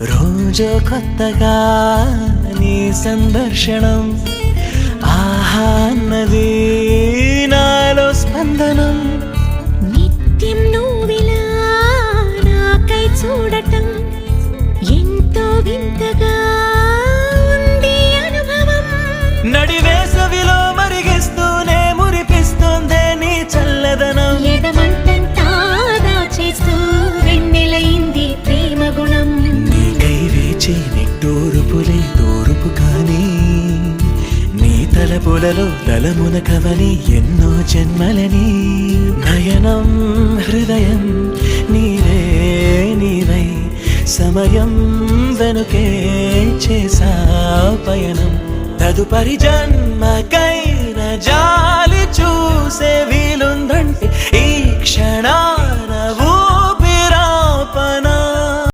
రోజు కొత్తగా నీ సందర్శనం ఆహా అన్నది నాలో స్పందనం. నిత్యం నువ్విలా నాకై చూడటం ఎంతో వింత తలపులలో తలమున కవలి ఎన్నో జన్మలని. నయనం హృదయం నీవే నీవై. సమయం వెనుకే చేసా పయనం. తదుపరి జన్మకైన జా